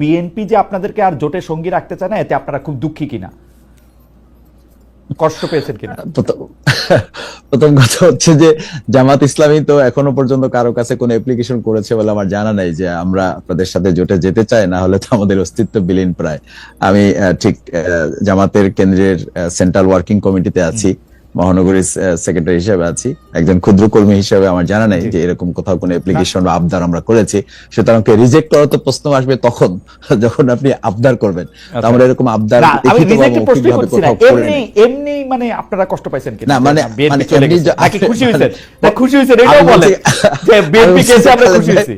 BNP যে আপনাদেরকে আর জোটে সঙ্গী রাখতে চায় না, এতে আপনারা খুব দুঃখী কিনা? কষ্ট পেয়েছেন কিনা? প্রথম কথা হচ্ছে যে, জামাত ইসলামী তো এখনও পর্যন্ত কারও কাছে কোনো অ্যাপ্লিকেশন করেছে বলে আমার জানা নাই যে আমরা আপনাদের সাথে জোটে যেতে চাই, না হলে তো আমাদের অস্তিত্ব বিলীন প্রায়। আমি ঠিক জামাতের কেন্দ্রের সেন্ট্রাল ওয়ার্কিং কমিটিতে আছি। মহানগরী সেক্রেটারি হিসেবে আছি। একজন ক্ষুদ্র কর্মী হিসেবে আমার জানা নাই যে এরকম কোথাও কোনো অ্যাপ্লিকেশন বা আবদার আমরা করেছি। সুতরাং রিজেক্ট করা তো প্রশ্ন আসবে তখন যখন আপনি আবদার করবেন। আমরা এরকম আবদার এমনি মানে আপনারা কষ্ট পাইছেন কিনা না, মানে- মানে যে- নাকি খুশি হয়েছেন? মানে- খুশি হয়েছেন এটাও বলেন যে বিএনপি কেসে আমরা খুশি হয়েছি।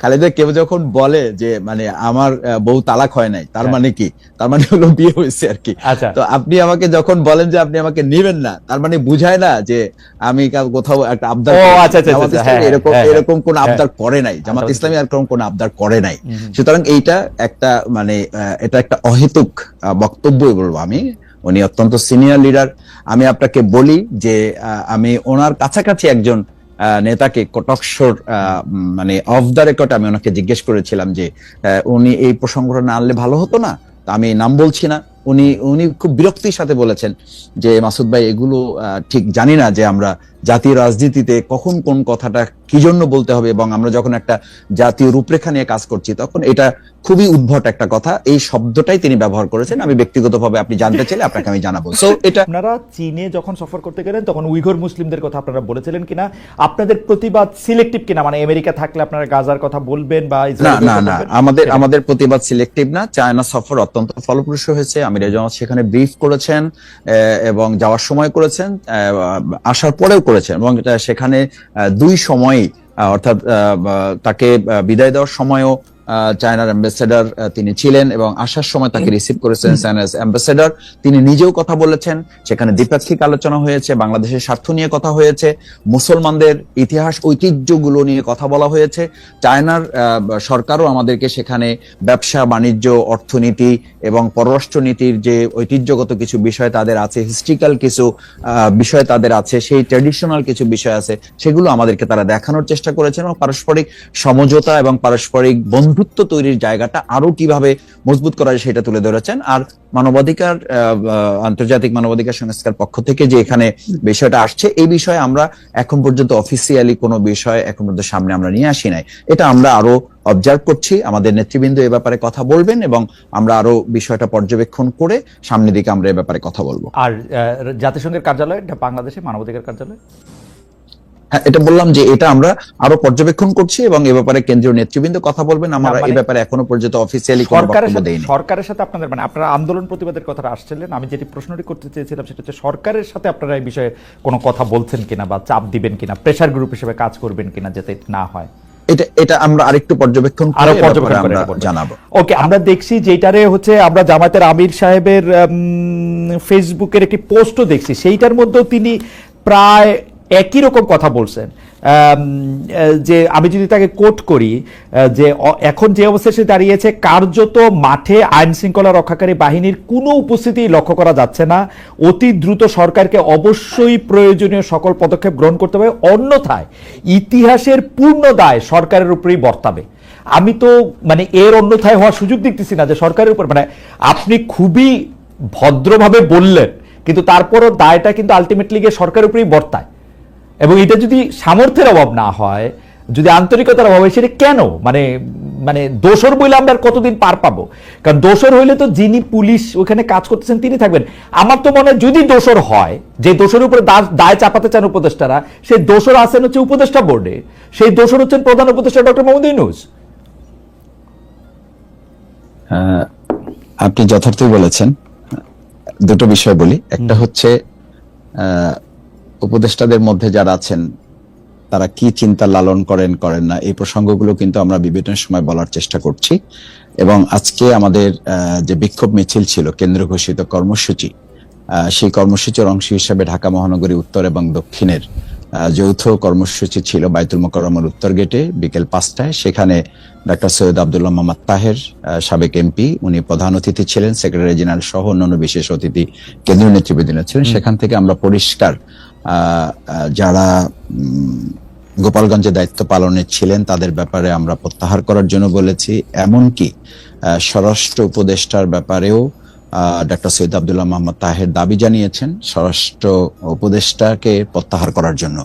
খালেদা কেউ যখন বলে যে মানে আমার বউ তালাক হয় নাই তার হ্যাঁ। মানে কি? তার মানে হলো বিয়ে হয়েছে আর কি। আচ্ছা। তো আপনি আমাকে যখন বলেন যে আপনি আমাকে নেবেন না তার মানে বুঝায় না যে আমি কোথাও একটা আবদার। আচ্ছা, আচ্ছা, হ্যাঁ, এরকম হ্যাঁ, এরকম কোন। আবদার করে নাই জামাত ইসলামী এরকম কোন আবদার করে নাই। সুতরাং এইটা একটা মানে এটা একটা অহেতুক বক্তব্যই বলব আমি। উনি অত্যন্ত সিনিয়র লিডার আমি আপনাকে বলি যে আমি ওনার কাছাকাছি একজন নেতাকে কটকশোর আহ, মানে অফ দ্য রেকর্ড আমি ওনাকে জিজ্ঞেস করেছিলাম যে উনি এই প্রসঙ্গটা না আনলে ভালো হতো না? আমি নাম বলছি না। উনি উনি খুব বিরক্তির সাথে বলেছেন যে মাসুদ ভাই এগুলো ঠিক জানি না যে আমরা জাতীয় রাজনীতিতে কখন কোন কথাটা কি জন্য বলতে হবে এবং আমরা যখন একটা জাতীয় রূপরেখা নিয়ে কাজ করছি তখন এটা খুবই উদ্ভট একটা কথা। এই শব্দটাই তিনি ব্যবহার করেছেন। আমি ব্যক্তিগতভাবে আপনি জানতে চাইলে আপনাকে আমি জানাব। সো এটা আপনারা চীনে যখন সফর করতে গেলেন তখন উইঘর মুসলিমদের কথা আপনারা বলেছিলেন কিনা? আপনাদের প্রতিবাদ সিলেক্টিভ কিনা? মানে আমেরিকা থাকলে আপনারা গাজার কথা বলবেন বা না না না। আমাদের আমাদের প্রতিবাদ সিলেক্টিভ না। চায়না সফর অত্যন্ত ফলপ্রসূ হয়েছে। আমির জামাত সেখানে ব্রিফ করেছেন এবং যাওয়ার সময় করেছেন। আসার পরেও করেছেন এবং এটা সেখানে দুই সময়ই অর্থাৎ তাকে বিদায় দেওয়ার সময়ও চায়নার অ্যাম্বাসেডর তিনি ছিলেন এবং আসার সময় তাকে রিসিভ করেছেন চায়নার অ্যাম্বাসেডর। তিনি নিজেও কথা বলেছেন সেখানে দ্বিপাক্ষিক আলোচনা হয়েছে বাংলাদেশের স্বার্থ নিয়ে কথা হয়েছে মুসলমানদের ইতিহাস ঐতিহ্যগুলো নিয়ে কথা বলা হয়েছে। চায়নার সরকারও আমাদেরকে সেখানে ব্যবসা বাণিজ্য অর্থনীতি এবং পররাষ্ট্রনীতির যে ঐতিহ্যগত কিছু বিষয় তাদের আছে হিস্ট্রিক্যাল কিছু আহ, বিষয় তাদের আছে সেই ট্র্যাডিশনাল কিছু বিষয় আছে সেগুলো আমাদেরকে তারা দেখানোর চেষ্টা করেছেন এবং পারস্পরিক সমঝোতা এবং পারস্পরিক বন্ধুত্ব তৈরির জায়গাটা আরও কীভাবে মজবুত করা যায় সেটা তুলে ধরেছেন। আর মানবাধিকার আন্তর্জাতিক মানবাধিকার সংস্থার পক্ষ থেকে যে এখানে বিষয়টা আসছে, এই বিষয়ে আমরা এখন পর্যন্ত অফিসিয়ালি কোনো বিষয় এখন পর্যন্ত সামনে আমরা নিয়ে আসি নাই। এটা আমরা আরও অবজার্ভ করছি, আমাদের নেতৃবৃন্দ এ ব্যাপারে কথা বলবেন এবং আমরা আরও বিষয়টা পর্যবেক্ষণ করে সামনের দিকে আমরা এ ব্যাপারে কথা বলব। আর জাতিসংঘের কার্যালয়, এটা বাংলাদেশে মানবাধিকার কার্যালয়? হ্যাঁ এটা বললাম যে এটা আমরা আরও পর্যবেক্ষণ করছি এবং এ ব্যাপারে কেন্দ্রীয় নেতৃবৃন্দ কথা বলবেন। আমরা মানে এই ব্যাপারে এখনও পর্যন্ত অফিসিয়ালি কোনো সরকারের বক্তব্য সাথে দেইনি। সরকারের সাথে আপনাদের মানে আপনারা আন্দোলন প্রতিবাদের কথাটা আসছিলেন। আমি যেটি প্রশ্নটি করতে চেয়েছিলাম সেটা হচ্ছে সরকারের সাথে আপনারা এই বিষয়ে কোনো কথা বলছেন কিনা বা চাপ দিবেন কিনা প্রেসার গ্রুপ হিসেবে কাজ করবেন কিনা যাতে না হয়? এটা এটা আমরা আরেকটু পর্যবেক্ষণ আরও পর্যবেক্ষণ আমরা জানাব। ওকে আমরা দেখছি যেটারে হচ্ছে আমরা জামাতের আমির সাহেবের ফেসবুকের একটি পোস্টও দেখছি। সেইটার মধ্যেও তিনি প্রায় একই রকম কথা বলছেন। যে আমি যদি তাকে কোট করি যে এখন যে অবস্থায় সে দাঁড়িয়েছে, কার্যত মাঠে আইন শৃঙ্খলা রক্ষাকারী বাহিনীর কোনো উপস্থিতি লক্ষ্য করা যাচ্ছে না। অতি দ্রুত সরকারকে অবশ্যই প্রয়োজনীয় সকল পদক্ষেপ গ্রহণ করতে হবে। অন্যথায় ইতিহাসের পূর্ণ দায় সরকারের উপরেই বর্তাবে। আমি তো মানে এর অন্যথায় হওয়ার সুযোগ দেখতেছি না যে সরকারের উপর মানে আপনি খুবই ভদ্রভাবে বললেন, কিন্তু তারপরও দায়টা কিন্তু আলটিমেটলি গিয়ে সরকারের উপরেই বর্তায়। এবং এটা যদি সামর্থ্যের অভাব না হয় যদি আন্তরিকতার অভাব হয় সেটা কেন? মানে মানে দোষর বইলে আমরা আর কতদিন পার পাবো? কারণ দোষর হইলে তো যিনি পুলিশ ওখানে কাজ করতেছেন তিনি থাকবেন। আমার তো মনে হয় যদি দোষর হয় যে দোষের উপরে দায় চাপাতে চান উপদেষ্টারা সেই দোষর আছেন হচ্ছে উপদেষ্টা বোর্ডে। সেই দোষর হচ্ছেন প্রধান উপদেষ্টা ডক্টর মোহাম্মদ ইউনুস। আপনি যথার্থই বলেছেন। দুটো বিষয় বলি। একটা হচ্ছে আহ, উপদেষ্টাদের মধ্যে যারা আছেন তারা কি চিন্তা লালন করেন করেন না এই প্রসঙ্গগুলো কিন্তু আমরা বিভিন্ন সময় বলার চেষ্টা করছি। এবং আজকে আমাদের যে বিক্ষোভ মিছিল ছিল কেন্দ্র ঘোষিত কর্মসূচি সেই কর্মসূচির অংশ হিসেবে ঢাকা মহানগরী উত্তর এবং দক্ষিণের যৌথ কর্মসূচি ছিল বাইতুল মোকাররমের উত্তর গেটে বিকেল পাঁচটায়। সেখানে ডাক্তার সৈয়দ আব্দুল্লাহ মোহাম্মদ তাহের সাবেক এমপি উনি প্রধান অতিথি ছিলেন সেক্রেটারি জেনারেল সহ অন্যান্য বিশেষ অতিথি কেন্দ্রীয় নেতৃবৃন্দ ছিলেন। সেখান থেকে আমরা পরিষ্কার যারা গোপালগঞ্জে দায়িত্ব পালনে ছিলেন তাদের ব্যাপারে আমরা প্রত্যাহার করার জন্য বলেছি। এমনকি স্বরাষ্ট্র উপদেষ্টার ব্যাপারেও ডক্টর সৈয়দ আবদুল্লাহ মোহাম্মদ তাহের দাবি জানিয়েছেন স্বরাষ্ট্র উপদেষ্টাকে প্রত্যাহার করার জন্য।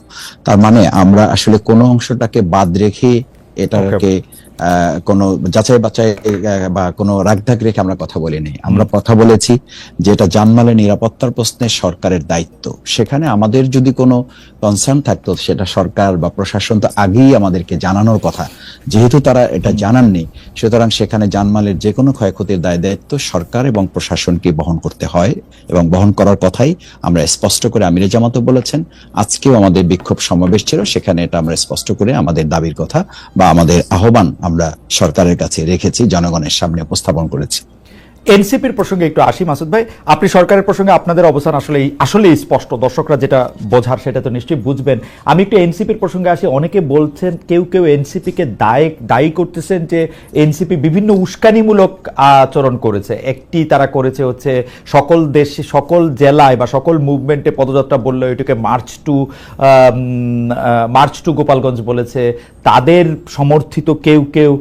তার মানে আমরা আসলে কোনো অংশটাকে বাদ রেখে এটাকে কোনো যাচাই বাছাই আহ, বা কোনো রাগঢাক রেখে আমরা কথা বলিনি। আমরা কথা বলেছি যে এটা জানমালের নিরাপত্তার প্রশ্নে সরকারের দায়িত্ব। সেখানে আমাদের যদি কোনো কনসার্ন থাকতো সেটা সরকার বা প্রশাসন তো আগেই আমাদেরকে জানানোর কথা। যেহেতু তারা এটা জানাননি সুতরাং সেখানে জানমালের যে কোনো ক্ষয়ক্ষতির দায় দায়িত্ব সরকার এবং প্রশাসনকে বহন করতে হয় এবং বহন করার কথাই আমরা স্পষ্ট করে আমিরে জামাতও বলেছেন। আজকেও আমাদের বিক্ষোভ সমাবেশ ছিল সেখানে এটা আমরা স্পষ্ট করে আমাদের দাবির কথা বা আমাদের আহ্বান আমরা সরকারের কাছে রেখেছি জনগণের সামনে উপস্থাপন করেছি। এনসিপির প্রসঙ্গে একটু আসি, মাসুদ ভাই। আপনি সরকারের প্রসঙ্গে আপনাদের অবস্থান আসলে আসলে স্পষ্ট। দর্শকরা যেটা বোঝার সেটা তো নিশ্চয়ই বুঝবেন। আমি একটু এনসিপির প্রসঙ্গে আসি। অনেকে বলছেন, কেউ কেউ এনসিপিকে দায়ী দায়ী করতেছেন যে এনসিপি বিভিন্ন উস্কানিমূলক আচরণ করেছে। একটি তারা করেছে হচ্ছে সকল দেশে সকল জেলায় বা সকল মুভমেন্টে পদযাত্রা বলল এটাকে march to march to Gopalganj বলেছে। তাদের সমর্থিত কেউ কেউ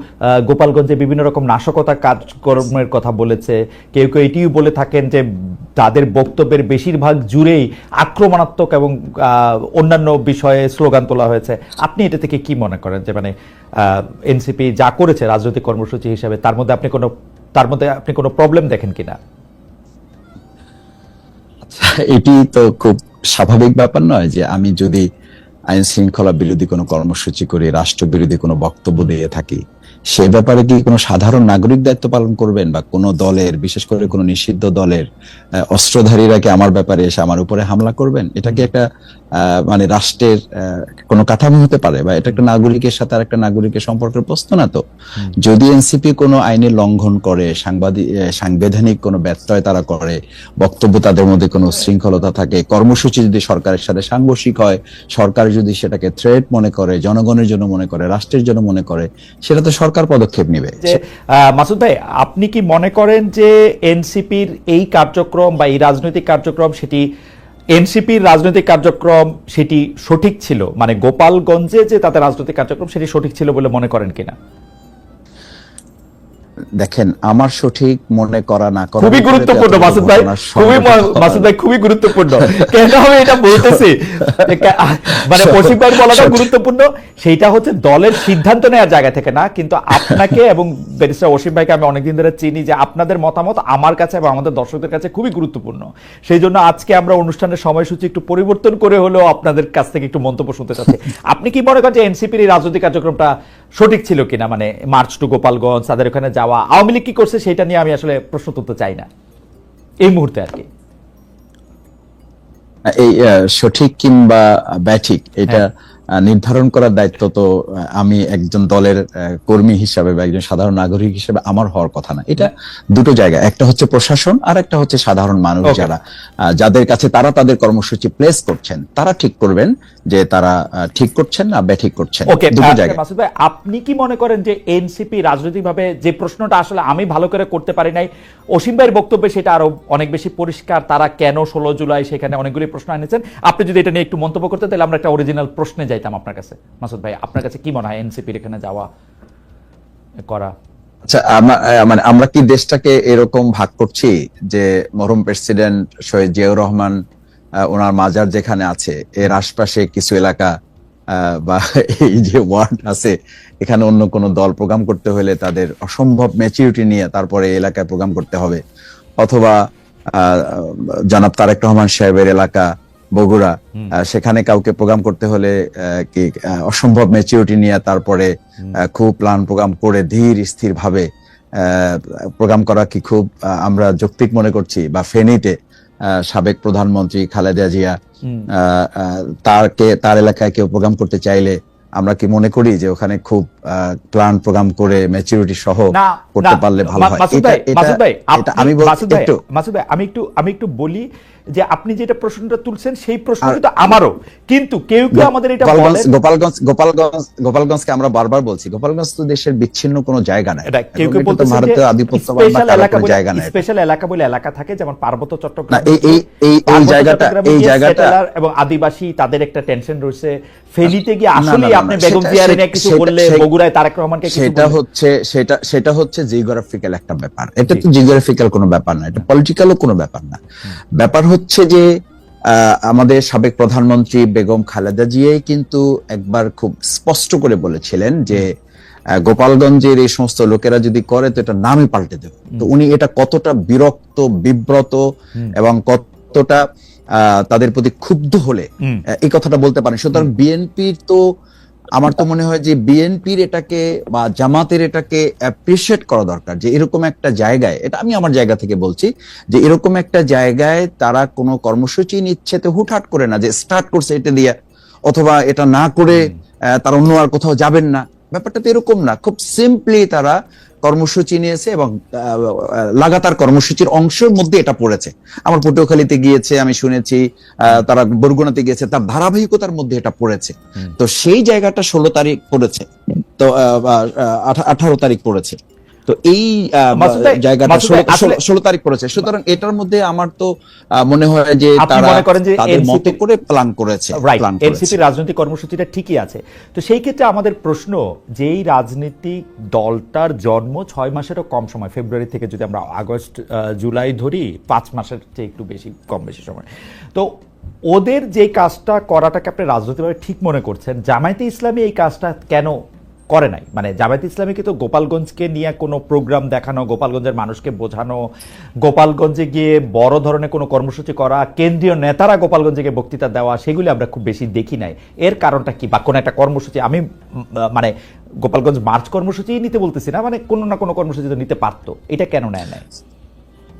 গোপালগঞ্জে বিভিন্ন রকম নাশকতা কাজকর্মের কথা বলেছে। কেউ কেউ এটিও বলে থাকেন যে তাদের বক্তব্যের বেশিরভাগ জুড়েই আক্রমণাত্মক এবং অন্যান্য বিষয়ে স্লোগান তোলা হয়েছে। আপনি এটা থেকে কি মনে করেন যে মানে এনসিপি যা করেছে রাজনৈতিক কর্মসূচি হিসেবে, তার মধ্যে আপনি কোনো, তার মধ্যে আপনি কোনো প্রবলেম দেখেন কিনা? এটি তো খুব স্বাভাবিক ব্যাপার নয় যে আমি যদি আইন শৃঙ্খলা বিরোধী কোনো কর্মসূচি করি রাষ্ট্র বিরোধী কোনো বক্তব্য দিয়ে থাকি সে ব্যাপারে কি কোনো সাধারণ নাগরিক দায়িত্ব পালন করবেন বা কোনো দলের বিশেষ করে কোনো নিষিদ্ধ দলের অস্ত্রধারীরা কি আমার ব্যাপারে এসে আমার উপরে হামলা করবেন? এটা কি একটা মানে রাষ্ট্রের কোনো কাঠামো হতে পারে বা এটা একটা নাগরিকের সাথে আর একটা নাগরিকের সম্পর্কের প্রশ্ন না তো? যদি এনসিপি কোনো আইনের লঙ্ঘন করে সাংবাদিক সাংবিধানিক কোনো ব্যত্যয় তারা করে বক্তব্য তাদের মধ্যে কোনো শৃঙ্খলতা থাকে কর্মসূচি যদি সরকারের সাথে সাংঘর্ষিক হয় সরকার যদি সেটাকে থ্রেট মনে করে জনগণের জন্য মনে করে রাষ্ট্রের জন্য মনে করে সেটা তো সরকার পদক্ষেপ নেবে? মাসুদ ভাই আপনি কি মনে করেন যে এনসিপির এই কার্যক্রম বা এই রাজনৈতিক কার্যক্রম সেটি এনসিপির রাজনৈতিক কার্যক্রম সেটি সঠিক ছিল? মানে গোপালগঞ্জে যে তাদের রাজনৈতিক কার্যক্রম সেটি সঠিক ছিল বলে মনে করেন কিনা? দেখেন আমার সঠিক মনে করা না করা খুবই গুরুত্বপূর্ণ মাসুদ ভাই। খুবই মাসুদ ভাই খুবই গুরুত্বপূর্ণ। কেন আমি এটা বলতেছি? মানে ভাই বলাটা গুরুত্বপূর্ণ। সেইটা হচ্ছে দলের সিদ্ধান্ত নেওয়ার জায়গা থেকে না কিন্তু আপনাকে এবং ব্যারিস্টার অসীম ভাইকে আমি অনেকদিন ধরে চিনি যে আপনাদের মতামত আমার কাছে এবং আমাদের দর্শকদের কাছে খুবই গুরুত্বপূর্ণ। সেই জন্য আজকে আমরা অনুষ্ঠানের সময়সূচি একটু পরিবর্তন করে হলেও আপনাদের কাছ থেকে একটু মন্তব্য শুনতে চাচ্ছি। আপনি কি মনে করেন যে এনসিপির এই রাজনৈতিক কার্যক্রমটা সঠিক ছিল কিনা? মানে মার্চ টু গোপালগঞ্জ তাদের ওখানে যাওয়া আওয়ামী লীগ কি করছে সেটা নিয়ে আমি আসলে প্রশ্ন তুলতে চাই না। এই মুহূর্তে আর কি। এই সঠিক কিংবা ব্যাঠিক এটা আহ, নির্ধারণ করার দায়িত্ব তো আমি একজন দলের কর্মী হিসাবে বা একজন সাধারণ নাগরিক হিসেবে আমার হওয়ার কথা না। এটা দুটো জায়গা একটা হচ্ছে প্রশাসন আর একটা হচ্ছে সাধারণ মানুষ যারা যাদের কাছে তারা তাদের কর্মসূচি প্লেস করছেন তারা ঠিক করবেন যে তারা ঠিক করছেন না ব্যাঠিক করছেন। দুটো জায়গা। মাসুদ ভাই আপনি কি মনে করেন যে এনসিপি রাজনৈতিকভাবে যে প্রশ্নটা আসলে আমি ভালো করে করতে পারি নাই অসীম ভাইয়ের বক্তব্যে সেটা আরও অনেক বেশি পরিষ্কার তারা কেন ষোলো জুলাই সেখানে অনেকগুলি প্রশ্ন এনেছেন? আপনি যদি এটা নিয়ে একটু মন্তব্য করতেন তাহলে আমরা একটা অরিজিনাল প্রশ্নে যাইতাম আপনার কাছে। মাসুদ ভাই, আপনার কাছে কি মনে হয় এনসিপির এখানে যাওয়া করা? আচ্ছা মানে আমরা কি দেশটাকে এরকম ভাগ করছি যে মরহুম প্রেসিডেন্ট শহীদ জিয়াউর রহমান ওনার মাজার যেখানে আছে, এর আশপাশে কিছু এলাকা বা এই যে ওয়ার্ড আছে, এখানে অন্য কোনো দল প্রোগ্রাম করতে হলে তাদের অসম্ভব ম্যাচিউরিটি নিয়ে তারপরে এলাকায় প্রোগ্রাম করতে হবে। অথবা জনাব তারেক রহমান সাহেবের এলাকা বগুড়া সেখানে কাউকে প্রোগ্রাম করতে হলে কি অসম্ভব ম্যাচিউরিটি নিয়ে তারপরে খুব প্ল্যান প্রোগ্রাম করে ধীর স্থির ভাবে প্রোগ্রাম করা কি খুব আমরা যৌক্তিক মনে করছি বা ফেনীতে সাবেক প্রধানমন্ত্রী খালেদা জিয়া তারকে তার এলাকায় কেউ প্রোগ্রাম করতে চাইলে আমরা কি মনে করি যে ওখানে খুব প্ল্যান প্রোগ্রাম করে ম্যাচুরিটি সহ করতে পারলে ভালো হয়। মাসুদ ভাই, আমি একটু। মাসুদ ভাই, আমি একটু আমি একটু বলি যে আপনি যেটা প্রশ্নটা তুলছেন সেই প্রশ্ন কিন্তু আমারও। কিন্তু কেউ কেউ আমাদের এটা গোপালগঞ্জ গোপালগঞ্জ গোপালগঞ্জ গোপালগঞ্জকে আমরা বারবার বলছি গোপালগঞ্জ তো দেশের বিচ্ছিন্ন কোনো জায়গা এটা কেউ কেউ বলতেছে কিন্তু আধিপত্যবাদ বা স্পেশাল এলাকা কোনো বলে জায়গা নাই স্পেশাল এলাকা বলে এলাকা থাকে যেমন পার্বত্য না চট্টগ্রাম এই এই এই জায়গাটা এই জায়গাটা এবং আদিবাসী তাদের একটা টেনশন রয়েছে। ফেনীতে গিয়ে না, না, আসলে আপনি বেগম জিয়ারে কিছু বললে বগুড়ায় তারেক রহমানকে সেটা হচ্ছে সেটা সেটা হচ্ছে জিওগ্রাফিক্যাল একটা ব্যাপার। এটা তো জিওগ্রাফিক্যাল কোনো ব্যাপার না এটা পলিটিক্যালও কোনো ব্যাপার না। ব্যাপার হচ্ছে যে আমাদের সাবেক প্রধানমন্ত্রী বেগম খালেদা জিয়াই কিন্তু একবার খুব স্পষ্ট করে বলেছিলেন যে গোপালগঞ্জের এই সমস্ত লোকেরা যদি করে তো এটা নামই পাল্টে দেবে। তো উনি এটা কতটা বিরক্ত বিব্রত এবং কতটা আহ, তাদের প্রতি ক্ষুব্ধ হলে এই কথাটা বলতে পারেন। সুতরাং বিএনপির তো আমার তো মনে হয় যে বিএনপির এটাকে বা জামাতের এটাকে অ্যাপ্রিসিয়েট করা দরকার যে এরকম একটা জায়গায় এটা আমি আমার জায়গা থেকে বলছি যে এরকম একটা জায়গায় তারা কোনো কর্মসূচি নিচ্ছে তো হুটহাট করে না যে স্টার্ট করছে এটা দিয়ে অথবা এটা না করে তারা অন্য আর কোথাও যাবেন না। ব্যাপারটা তো এরকম না খুব সিম্পলি তারা কর্মসূচি নিয়েছে এবং লাগাতার কর্মসূচির অংশের মধ্যে এটা পড়েছে। আমার পটুয়াখালীতে গিয়েছে আমি শুনেছি আহ, তারা বরগুনাতে গিয়েছে তার ধারাবাহিকতার মধ্যে এটা পড়েছে। তো সেই জায়গাটা ষোলো তারিখ পড়েছে। তো আঠারো তারিখ পড়েছে। তো এই জায়গাটা ষোলো- তারিখ পড়েছে। সুতরাং এটার মধ্যে আমার তো মনে হয় যে তারা তাদের মতো করে প্ল্যান করেছে এনসিপির রাজনৈতিক কর্মসূচিটা ঠিকই আছে। তো সেই ক্ষেত্রে আমাদের প্রশ্ন যেই রাজনৈতিক দলটার জন্ম ছয় মাসেরও কম সময় ফেব্রুয়ারি থেকে যদি আমরা আগস্ট জুলাই ধরি পাঁচ মাসের চেয়ে একটু বেশি কম বেশি সময়। তো ওদের যে কাজটা করাটাকে আপনি রাজনৈতিকভাবে ঠিক মনে করছেন জামায়াতে ইসলামী এই কাজটা কেন করে নাই। মানে জামায়াত ইসলামী কিন্তু গোপালগঞ্জকে নিয়ে কোনো প্রোগ্রাম দেখানো, গোপালগঞ্জের মানুষকে বোঝানো, গোপালগঞ্জে গিয়ে বড় ধরনের কোনো কর্মসূচি করা, কেন্দ্রীয় নেতারা গোপালগঞ্জে গিয়ে বক্তৃতা দেওয়া, সেগুলি আমরা খুব বেশি দেখি নাই। এর কারণটা কি বা কোনো একটা কর্মসূচি? আমি মানে গোপালগঞ্জ মার্চ কর্মসূচি নিতে বলতেছি না মানে কোনো না কোনো কর্মসূচি তো নিতে পারতো। এটা কেন নেয় নাই?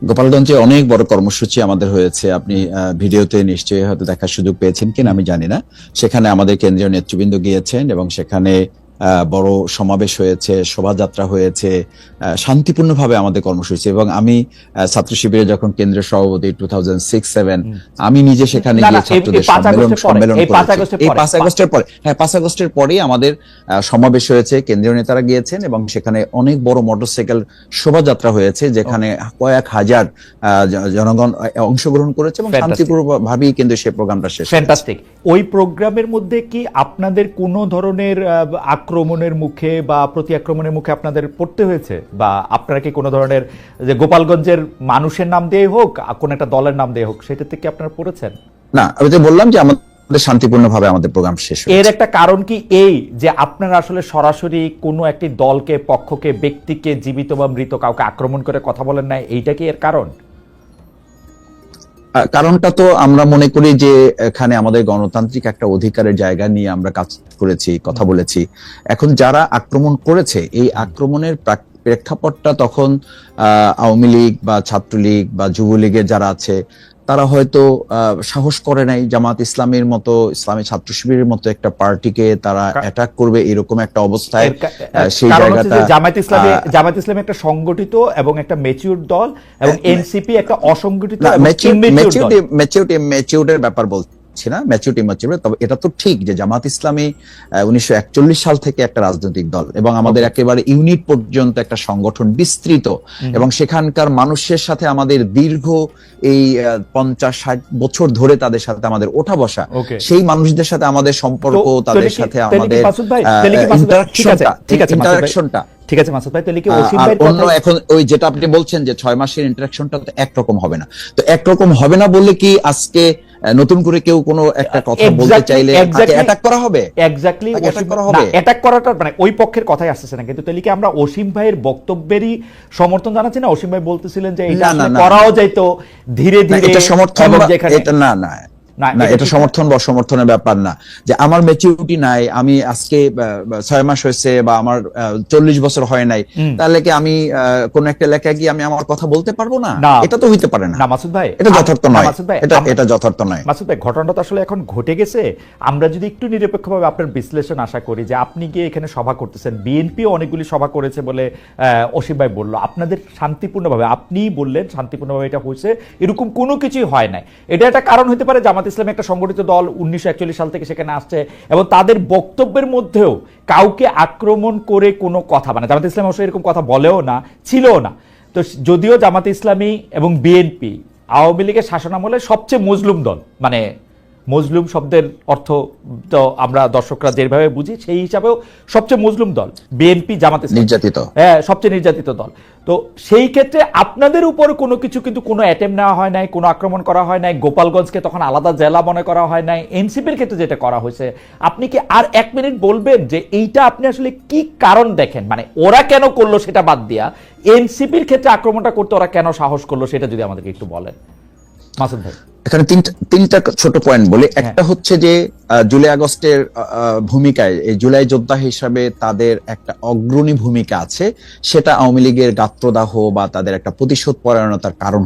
গোপালগঞ্জে অনেক বড় কর্মসূচি আমাদের হয়েছে। আপনি ভিডিওতে নিশ্চয়ই হয়তো দেখার সুযোগ পেয়েছেন কিনা আমি জানি না। সেখানে আমাদের কেন্দ্রীয় নেতৃবৃন্দ গিয়েছেন এবং সেখানে বড় সমাবেশ হয়েছে শোভাযাত্রা হয়েছে শান্তিপূর্ণভাবে আমাদের কর্মসূচি। এবং আমি ছাত্র শিবিরে যখন কেন্দ্রীয় সভাপতি টু থাউজেন্ড সিক্স সেভেন আমি নিজে সেখানে গিয়ে ছাত্রদের সম্মেলন সম্মেলন এই পাঁচ আগস্টের পরে, হ্যাঁ পাঁচ আগস্টের পরেই আমাদের সমাবেশ হয়েছে কেন্দ্রীয় নেতারা গিয়েছেন এবং সেখানে অনেক বড় মোটরসাইকেল শোভাযাত্রা হয়েছে যেখানে কয়েক হাজার আহ, জনগণ অংশগ্রহণ করেছে এবং Fantastic. শান্তিপূর্ণভাবেই কিন্তু সেই প্রোগ্রামটা শেষ ফ্যান্টাস্টিক ওই প্রোগ্রামের মধ্যে কি আপনাদের কোনো ধরনের আহ, আক্রমণের মুখে বা প্রতি আক্রমণের মুখে আপনাদের পড়তে হয়েছে? বা আপনারা কি কোনো ধরনের যে গোপালগঞ্জের মানুষের নাম দিয়ে হোক কোনো একটা দলের নাম দিয়ে হোক সেটাতে কি আপনারা পড়েছেন? না আমি তো বললাম যে আমাদের শান্তিপূর্ণভাবে আমাদের প্রোগ্রাম শেষ এর একটা কারণ কি এই যে আপনারা আসলে সরাসরি কোনো একটি দলকে পক্ষকে ব্যক্তিকে জীবিত বা মৃত কাউকে আক্রমণ করে কথা বলেন না এইটা কি এর কারণ? কারণটা তো আমরা মনে করি যে এখানে আমাদের গণতান্ত্রিক একটা অধিকারের জায়গা নিয়ে আমরা কাজ করেছি কথা বলেছি। এখন যারা আক্রমণ করেছে এই আক্রমণের প্রেক্ষাপটটা তখন আহ, আওয়ামী লীগ বা ছাত্রলীগ বা যুবলীগের যারা আছে তারা হয়তো সাহস করে নাই জামাত ইসলামের মতো ইসলামী ছাত্র শিবিরের মতো একটা পার্টিকে তারা অ্যাটাক করবে এরকম একটা অবস্থায় সেই জায়গাটা জামাত ইসলামী জামাত ইসলাম একটা সংগঠিত এবং একটা ম্যাচিউর দল এবং এনসিপি একটা অসংগঠিত ম্যাচিউর ম্যাচিউর ম্যাচিউর ব্যাপার ম্যাচিউরিটি বলছি না ম্যাচিউরিটি ম্যাচিউরিটি তবে এটা তো ঠিক যে জামাত ইসলামী উনিশশো একচল্লিশ সাল থেকে একটা রাজনৈতিক দল এবং আমাদের একেবারে ইউনিট পর্যন্ত একটা সংগঠন বিস্তৃত এবং সেখানকার মানুষের সাথে আমাদের দীর্ঘ এই পঞ্চাশ ষাট বছর ধরে তাদের সাথে আমাদের ওঠা বসা সেই মানুষদের সাথে আমাদের সম্পর্ক তাদের সাথে আমাদের ইন্টারাকশনটা ঠিক আছে, মাসুদ ভাই। ইন্টারাকশনটা ঠিক আছে মাসুদ ভাই তাহলে কি অন্য এখন ওই যেটা আপনি বলছেন যে ছয় মাসের ইন্টারাকশনটা তো একরকম হবে না। তো একরকম হবে না বললে কি আজকে নতুন করে কেউ কোনো একটা কথা বলতে চাইলে অ্যাটাক করা হবে? এক্স্যাক্টলি অ্যাটাক করা হবে? অ্যাটাক করাটা মানে ওই পক্ষের কথাই আসতেছে না। কিন্তু তাহলে কি আমরা অসীম ভাইয়ের বক্তব্যেরই সমর্থন জানাচ্ছি না? অসীম ভাই বলতেছিলেন যে এটা করাও যাইতো ধীরে ধীরে এটা সমর্থন এটা না না। না, এটা সমর্থন বা সমর্থনের ব্যাপার না। যে আমার ম্যাচিউরিটি নাই আমি আজকে ছয় মাস হয়েছে বা আমার চল্লিশ বছর হয় নাই তাহলে কি আমি কোন একটা এলাকায় গিয়ে আমি আমার কথা বলতে পারব না। এটা তো হইতে পারে না। মাসুদ ভাই এটা যথার্থ নয়। মাসুদ ভাই এটা এটা যথার্থ নয়। মাসুদ ভাই ঘটনাটা আসলে এখন ঘটে গেছে। আমরা যদি একটু নিরপেক্ষভাবে আপনার বিশ্লেষণ আশা করি যে আপনি গিয়ে এখানে সভা করতেছেন বিএনপিও অনেকগুলি সভা করেছে বলে আহ, অসীম ভাই বলল। আপনাদের শান্তিপূর্ণভাবে আপনিই বললেন শান্তিপূর্ণভাবে এটা হয়েছে এরকম কোনো কিছুই হয় নাই। এটা একটা কারণ হতে পারে জামাত ইসলাম একটা সংগঠিত দল উনিশশো একচল্লিশ সাল থেকে সেখানে আসছে এবং তাদের বক্তব্যের মধ্যেও কাউকে আক্রমণ করে কোনো কথা মানে জামাত ইসলাম অবশ্যই এরকম কথা বলেও না, ছিলও না। তো যদিও জামাত ইসলামী এবং বিএনপি আওয়ামী লীগের শাসনামলে সবচেয়ে মজলুম দল মানে মজলুম শব্দের অর্থ তো আমরা দর্শকরা যেভাবে বুঝি সেই হিসাবেও সবচেয়ে মজলুম দল বিএনপি জামাতে নির্যাতিত। হ্যাঁ সবচেয়ে নির্যাতিত দল। তো সেই ক্ষেত্রে আপনাদের উপর কোনো কিছু কিন্তু কোনো অ্যাটেম্প নেওয়া হয় নাই কোনো আক্রমণ করা হয় নাই গোপালগঞ্জকে তখন আলাদা জেলা মনে করা হয় নাই এনসিপির ক্ষেত্রে যেটা করা হয়েছে আপনি কি আর এক মিনিট বলবেন যে এইটা আপনি আসলে কি কারণ দেখেন? মানে ওরা কেন করল সেটা বাদ দিয়া এনসিপির ক্ষেত্রে আক্রমণটা করতে ওরা কেন সাহস করল সেটা যদি আমাদেরকে একটু বলেন। মাসুদ ভাই। এখানে তিনটা তিনটা ছোট পয়েন্ট বলি হ্যাঁ। একটা হচ্ছে যে আহ, জুলাই আগস্টের ভূমিকায় এই জুলাই যোদ্ধা হিসাবে তাদের একটা অগ্রণী ভূমিকা আছে সেটা আওয়ামী লীগের গাত্রদাহ বা তাদের একটা প্রতিশোধ পরায়ণতার কারণ